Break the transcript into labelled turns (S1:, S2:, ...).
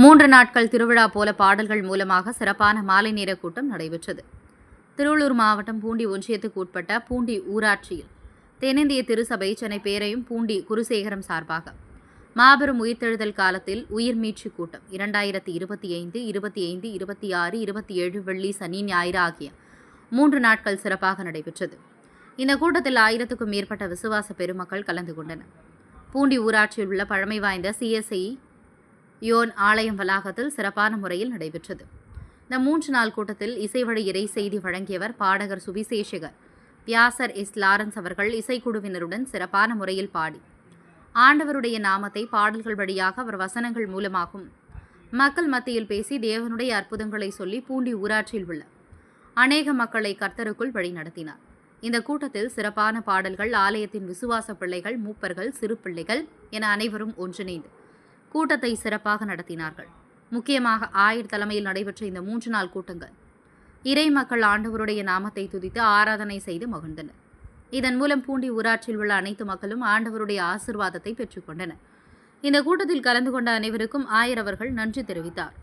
S1: மூன்று நாட்கள் திருவிழா போல பாடல்கள் மூலமாக சிறப்பான மாலை நேர கூட்டம் நடைபெற்றது. திருவள்ளூர் மாவட்டம் பூண்டி ஒன்றியத்துக்கு உட்பட்ட பூண்டி ஊராட்சியில் தென்னிந்திய திருசபை சென்னை பேரையும் பூண்டி குருசேகரம் சார்பாக மாபெரும் உயிர்த்தெழுதல் காலத்தில் உயிர் மீட்சி கூட்டம் இரண்டாயிரத்தி இருபத்தி ஐந்து இருபத்தி ஐந்து இருபத்தி ஆறு இருபத்தி ஏழு வெள்ளி சனி ஞாயிறு ஆகிய மூன்று நாட்கள் சிறப்பாக நடைபெற்றது. இந்த கூட்டத்தில் ஆயிரத்துக்கும் மேற்பட்ட விசுவாச பெருமக்கள் கலந்து கொண்டனர். பூண்டி ஊராட்சியில் உள்ள பழமை வாய்ந்த சிஎஸ்ஐ யோன் ஆலயம் வளாகத்தில் சிறப்பான முறையில் நடைபெற்றது. இந்த மூன்று நாள் கூட்டத்தில் இசை வழி இறை செய்தி வழங்கியவர் பாடகர் சுவிசேஷகர் வியாசர் எஸ் லாரன்ஸ் அவர்கள் இசைக்குழுவினருடன் சிறப்பான முறையில் பாடி. ஆண்டவருடைய நாமத்தை பாடல்கள் வழியாக அவர் வசனங்கள் மூலமாகவும் மக்கள் மத்தியில் பேசி தேவனுடைய அற்புதங்களை சொல்லி பூண்டி ஊராட்சியில் உள்ள அநேக மக்களை கர்த்தருக்குள் வழி நடத்தினார். இந்த கூட்டத்தில் சிறப்பான பாடல்கள் ஆலயத்தின் விசுவாச பிள்ளைகள் மூப்பர்கள் சிறு பிள்ளைகள் என அனைவரும் ஒன்றிணைந்து கூட்டத்தை சிறப்பாக நடத்தினார்கள். முக்கியமாக ஆயர் தலைமையில் நடைபெற்ற இந்த மூன்று நாள் கூட்டங்கள் இறை மக்கள் ஆண்டவருடைய நாமத்தை துதித்து ஆராதனை செய்து மகிழ்ந்தனர் இதன் மூலம் பூண்டி ஊராட்சியில் உள்ள அனைத்து மக்களும் ஆண்டவருடைய ஆசிர்வாதத்தை பெற்றுக்கொண்டனர் இந்த கூட்டத்தில் கலந்து கொண்ட அனைவருக்கும் ஆயர் அவர்கள் நன்றி தெரிவித்தார்.